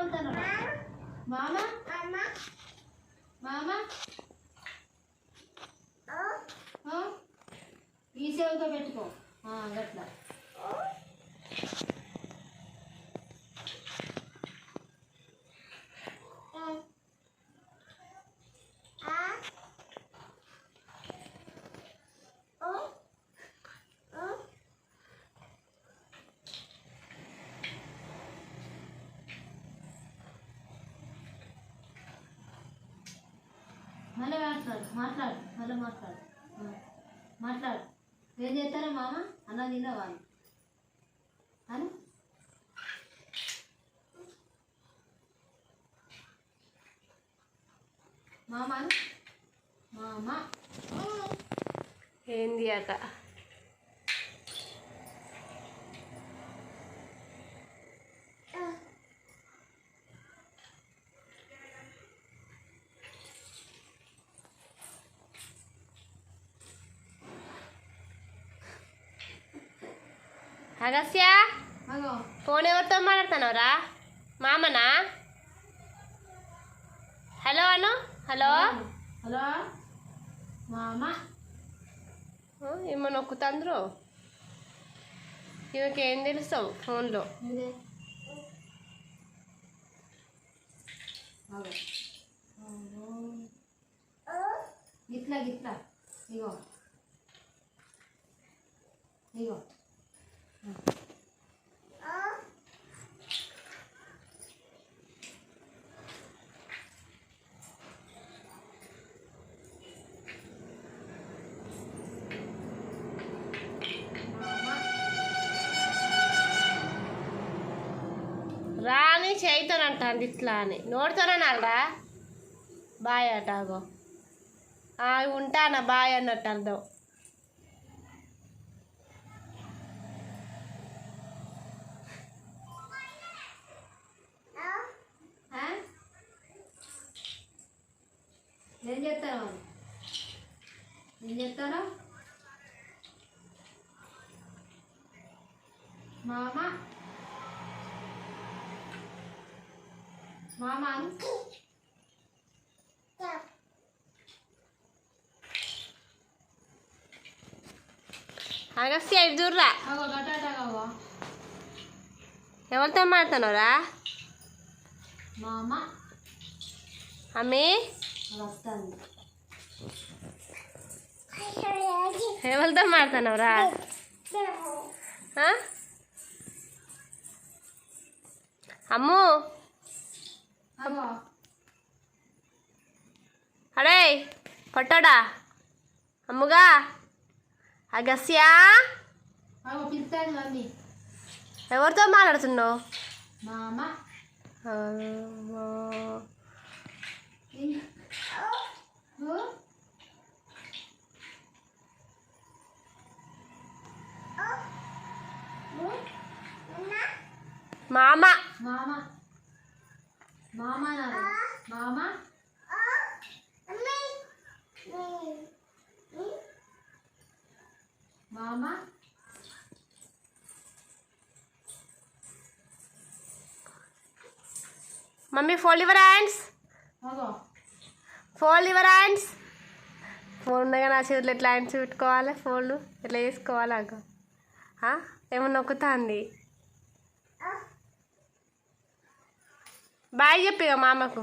వెళ్తాను మామ? మామ? ఈ సేవతో పెట్టుకో. గట్లా మళ్ళీ మాట్లాడు మాట్లాడు మళ్ళీ మాట్లాడు. మాట్లాడు. ఏం చేస్తారా మామ? అన్న తిన్నావా అని. మామ మామ. ఏంది అట? అగస్య? అగో. ఫోన్ ఎవరితో మాట్లాడుతున్నావురా? మామనా? హలో అను? హలో? హలో? మామ? ఏమో నొక్కుతాండ్రు ఈమెకి ఏం తెలుస్తావు ఫోన్లో. గిట్లా గిట్లా ఇగో. ఇగో. రా అని చేయితోనంటాంది ఇట్లా అని. నోడుతోనన్నారా బాయ్ అటాగో ఉంటానా బాయ్ అన్నట్టు అర్థం. ఏం చేస్తాను ఏం చేస్తాను మామ మామ అను. అగస్య ఇటు చూడరా అగో గట్టాగో ఎవరితో మాడుతున్నావురా మామ అమ్మి వస్తాను. ఎవరితో మాడుతున్నావురా? అమ్ము. అడే పట్టాడా? అమ్ముగా? అగస్యా ఎవరితో మాట్లాడుతున్నావు మామ అమ్మో. ఇం- ఓ? మామ. మామ. మామ నాది. మామ? మామ? Mummy fold your hands fold your hands phone ఉండగా నా చేతులు ఎట్లా హ్యాండ్స్ పెట్టుకోవాలి? ఫోల్డ్ ఎట్లా చేసుకోవాలి? అగో. ఆ? ఏమన్నా నొక్కుతాంది? బాయ్ చెప్పి మామకు.